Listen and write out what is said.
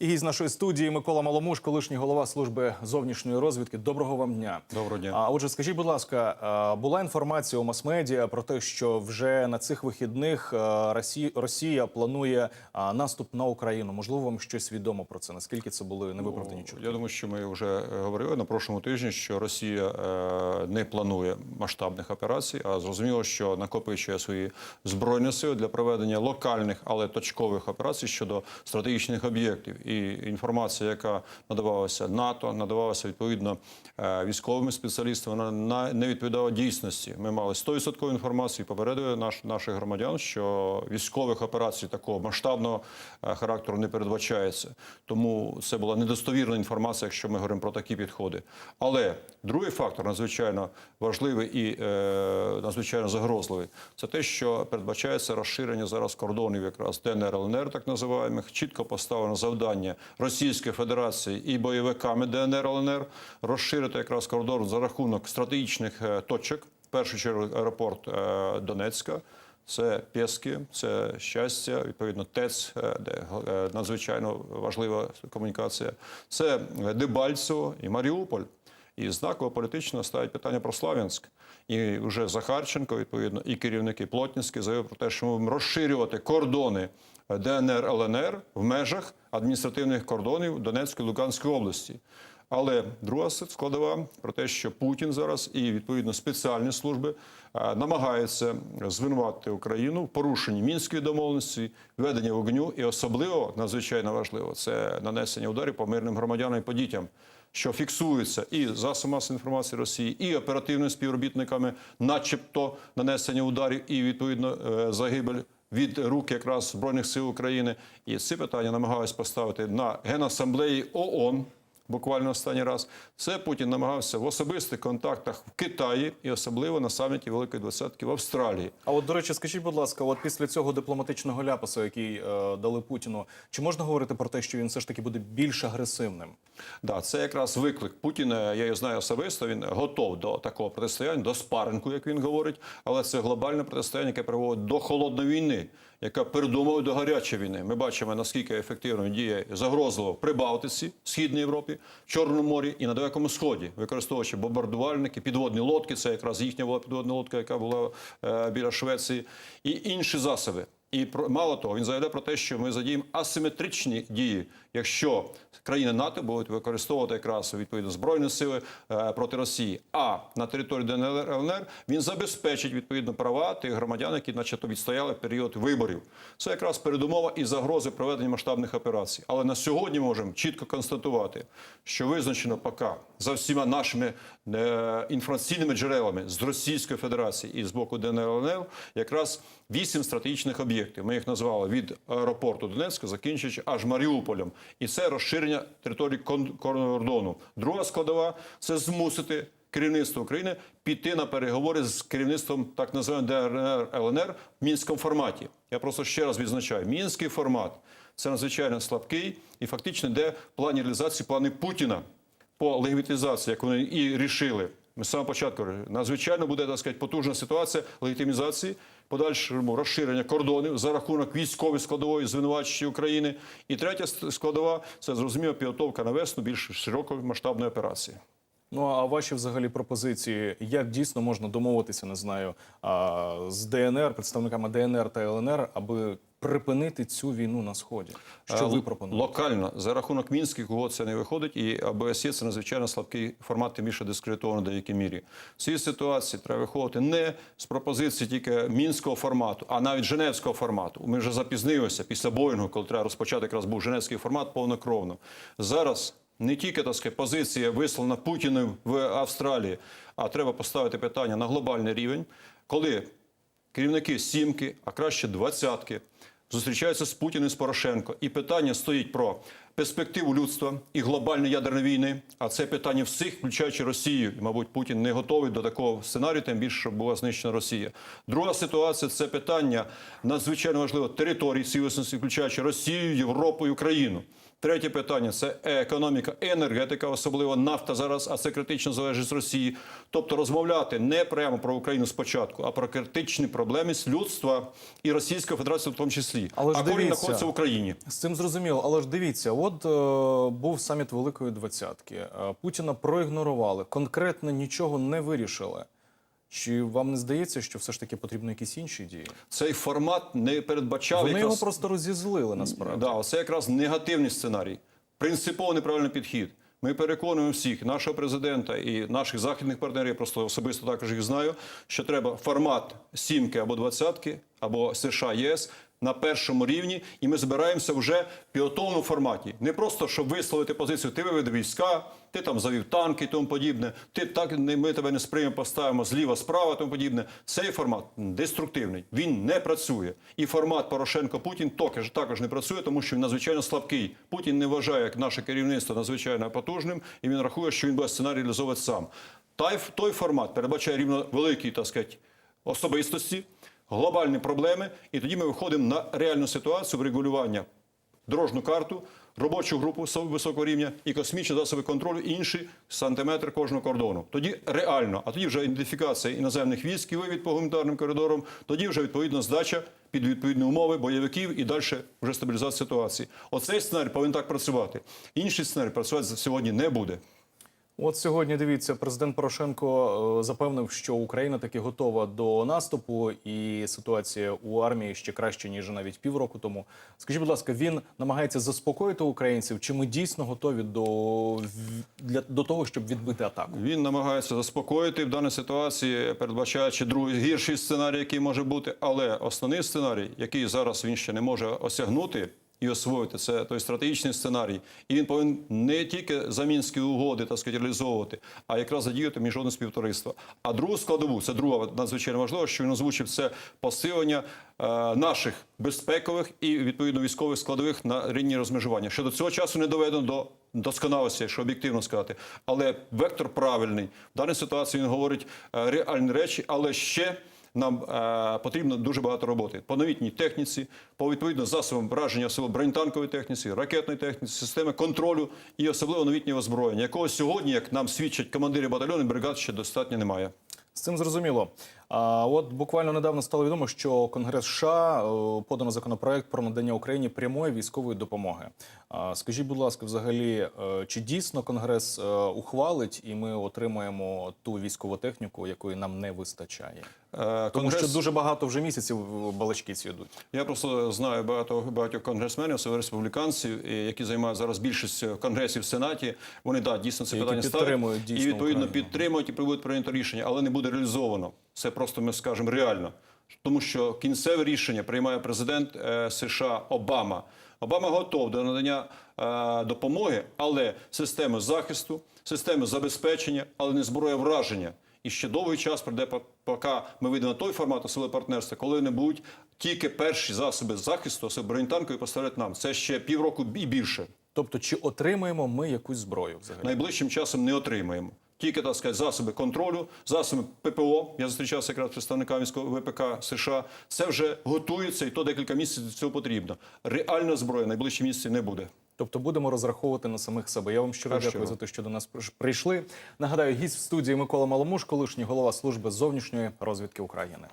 І гість нашої студії Микола Маломуш, колишній голова служби зовнішньої розвідки. Доброго вам дня. Доброго дня. А отже, скажіть, будь ласка, була інформація у мас-медіа про те, що вже на цих вихідних а, Росі- Росія планує наступ на Україну. Можливо, вам щось відомо про це? Наскільки це були невиправдані чутки? Я думаю, що ми вже е, говорили на прошлому тижні, що Росія е, не планує масштабних операцій, а зрозуміло, що накопичує свої збройні сили для проведення локальних, але точкових операцій щодо стратегічних об'єктів. І інформація, яка надавалася НАТО, надавалася відповідно е, військовими спеціалістами, вона на- не відповідала дійсності. Ми мали 100% інформацію попередили наш, наших громадян, що військових операцій такого масштабного е, характеру не передбачається. Тому це була недостовірна інформація, якщо ми говоримо про такі підходи. Але другий фактор надзвичайно важливий і е, надзвичайно загрозливий. Це те, що передбачається розширення зараз кордонів, якраз ДНР ЛНР, так називаємих, чітко поставлено завдання Російської Федерації і бойовиками ДНР ЛНР розширити якраз кордон за рахунок стратегічних е, точок. В першу чергу аеропорт е, Донецька. Це Пєски, це щастя, відповідно, ТЕЦ, е, де надзвичайно важлива комунікація. Це Дебальцево і Маріуполь. І знаково політично ставить питання про Слав'янськ. І вже Захарченко, відповідно, і керівники Плотницькі заявили про те, що ми будемо розширювати кордони ДНР ЛНР в межах адміністративних кордонів Донецької і Луганської області. Але друга складова про те, що Путін зараз і відповідно спеціальні служби е, намагаються звинуватити Україну в порушенні мінської домовленості, ведення вогню, і особливо надзвичайно важливо це нанесення ударів по мирним громадянам і по дітям. Що фіксується і засобами масової інформації Росії, і оперативними співробітниками, начебто нанесення ударів, і відповідно е, загибель від рук якраз збройних сил України. І ці питання намагаюся поставити на генасамблеї ООН. Буквально останній раз це Путін намагався в особистих контактах в Китаї і особливо на саміті Великої Двадцятки в Австралії. А от, до речі, скажіть, будь ласка, от після цього дипломатичного ляпасу, який е, дали Путіну, чи можна говорити про те, що він все ж таки буде більш агресивним? Да, це якраз виклик Путіна. Я його знаю особисто. Він готов до такого протистояння, до спаринку, як він говорить. Але це глобальне протистояння, яке приводить до холодної війни, яка передумовою до гарячої війни. Ми бачимо наскільки ефективно діє загрозливо при Балтиці, східній Європі, Чорному морі і на Далекому Сході, використовуючи бомбардувальники, підводні лодки. Це якраз їхня була підводна лодка, яка була е, біля Швеції, і інші засоби. І про мало того, він заявляє про те, що ми задіємо асиметричні дії, якщо країни НАТО будуть використовувати якраз відповідно збройні сили е, проти Росії. А на території ДНР ЛНР він забезпечить відповідно права тих громадян, які, начебто, відстояли період виборів. Це якраз передумова і загрози проведення масштабних операцій. Але на сьогодні можемо чітко констатувати, що визначено поки за всіма нашими е, інформаційними джерелами з Російської Федерації і з боку ДНР ЛНР якраз вісім стратегічних об'єктів. Ми їх назвали від аеропорту Донецька, закінчуючи аж Маріуполем. І це розширення території кордону. Друга складова це змусити керівництво України піти на переговори з керівництвом так називаємо ДНР ЛНР в мінському форматі. Я просто ще раз відзначаю: мінський формат це надзвичайно слабкий і фактично йде в плані реалізації плани Путіна по легітимізації, як вони і рішили. Ми з самого початку надзвичайно буде так сказати, потужна ситуація легітимізації, подальшому розширення кордонів за рахунок військової складової звинувачення України. І третя складова це зрозуміло підготовка на весну більш широкої масштабної операції. Ну а ваші взагалі пропозиції, як дійсно можна домовитися, не знаю, з ДНР, представниками ДНР та ЛНР, аби припинити цю війну на сході? Що ви пропонуєте? Локально за рахунок мінських угод це не виходить, і ОБСЄ це надзвичайно слабкий формат, тим більше дискредитований в деякій мірі. В цій ситуації треба виходити не з пропозиції тільки мінського формату, а навіть Женевського формату. Ми вже запізнилися після Боїнгу, коли треба розпочати якраз був Женевський формат повнокровно. Зараз. Не тільки так сказати, позиція висловлена Путіним в Австралії, а треба поставити питання на глобальний рівень, коли керівники сімки, а краще двадцятки, зустрічаються з Путіним з Порошенко. І питання стоїть про перспективу людства і глобальної ядерної війни. А це питання всіх, включаючи Росію. І, мабуть, Путін не готовий до такого сценарію, тим більше, щоб була знищена Росія. Друга ситуація це питання надзвичайно важливо території цілісності, включаючи Росію, Європу і Україну. Третє питання це економіка, енергетика, особливо нафта зараз, а це критично залежить з Росії. Тобто розмовляти не прямо про Україну спочатку, а про критичні проблеми з людства і Російської Федерації в тому числі. Але ж а корінь знаходиться в Україні. З цим зрозуміло, але ж дивіться, от е, був саміт Великої Двадцятки. Е, Путіна проігнорували, конкретно нічого не вирішили. Чи вам не здається, що все ж таки потрібно якісь інші дії? Цей формат не передбачав Вони його просто розізлили насправді. Да, це якраз негативний сценарій. Принципово неправильний підхід. Ми переконуємо всіх, нашого президента і наших західних партнерів, я просто особисто також їх знаю, що треба формат сімки або двадцятки, або США ЄС на першому рівні, і ми збираємося вже в піотовному форматі. Не просто щоб висловити позицію, ти виведи війська, ти там завів танки тому подібне. Ти так не- ми тебе не сприймемо, поставимо зліва, справа, тому подібне. Цей формат деструктивний. Він не працює. І формат Порошенко Путін також також не працює, тому що він надзвичайно слабкий. Путін не вважає як наше керівництво надзвичайно потужним, і він рахує, що він буде сценарій реалізовувати сам. Той, той формат передбачає рівно великі, так сказати, особистості, глобальні проблеми, і тоді ми виходимо на реальну ситуацію врегулювання дорожню карту, робочу групу со- високого рівня і космічні засоби контролю, інші сантиметри кожного кордону. Тоді реально, а тоді вже ідентифікація іноземних військ і вивід по гуманітарним коридорам, тоді вже відповідно здача під відповідні умови бойовиків і далі вже стабілізація ситуації. Оцей сценарій повинен так працювати. Інший сценарій працювати сьогодні не буде. От сьогодні дивіться, президент Порошенко е, запевнив, що Україна таки готова до наступу, і ситуація у армії ще краще ніж навіть півроку тому. Скажіть, будь ласка, він намагається заспокоїти українців? Чи ми дійсно готові до, для, до того, щоб відбити атаку? Він намагається заспокоїти в даній ситуації, передбачаючи другий гірший сценарій, який може бути. Але основний сценарій, який зараз він ще не може осягнути і освоїти, це той стратегічний сценарій. І він повинен не тільки за мінські угоди так сказати, реалізовувати, а якраз задіяти міжнародне співтовариство. А другу складову, це друга надзвичайно важлива, що він озвучив, це посилення е, наших безпекових і відповідно військових складових на рівні розмежування. Що до цього часу не доведено до досконалості, якщо об'єктивно сказати. Але вектор правильний. В даній ситуації він говорить е, реальні речі, але ще. Нам е, потрібно дуже багато роботи по новітній техніці, по відповідно засобам враження, особливо бронетанкової техніці, ракетної техніці, системи контролю і особливо новітнього озброєння, якого сьогодні, як нам свідчать командири батальйонів, бригад ще достатньо немає. З цим зрозуміло. А от буквально недавно стало відомо, що Конгрес США подано законопроект про надання Україні прямої військової допомоги. Скажіть, будь ласка, взагалі, е, чи дійсно Конгрес е, ухвалить і ми отримаємо ту військову техніку, якої нам не вистачає? Е, Тому що дуже багато вже місяців е, балачки ці йдуть. Я просто знаю багато багатьох конгресменів, особливо республіканців, які займають зараз більшість в конгресі в сенаті. Вони да дійсно це питання підтримують ставлять і відповідно Україну. підтримують і приводять прийнято рішення, але не буде реалізовано. Це просто ми скажемо реально, тому що кінцеве рішення приймає президент е, США Обама. Обама готов до надання е, допомоги, але системи захисту, системи забезпечення, але не зброя враження. І ще довгий час прийде, по- поки ми вийдемо на той формат особливого партнерства, коли не будуть тільки перші засоби захисту, особливо бронетанкові, поставлять нам. Це ще півроку і більше. Тобто, чи отримаємо ми якусь зброю взагалі? Найближчим часом не отримаємо. Тільки так сказати, засоби контролю, засоби ППО. Я зустрічався якраз з представниками ВПК США. Це вже готується, і то декілька місяців для цього потрібно. Реальна зброя найближчі місяці не буде. Тобто будемо розраховувати на самих себе. Я вам щиро дякую щиро. за те, що до нас прийшли. Нагадаю, гість в студії Микола Маломуш, колишній голова служби зовнішньої розвідки України.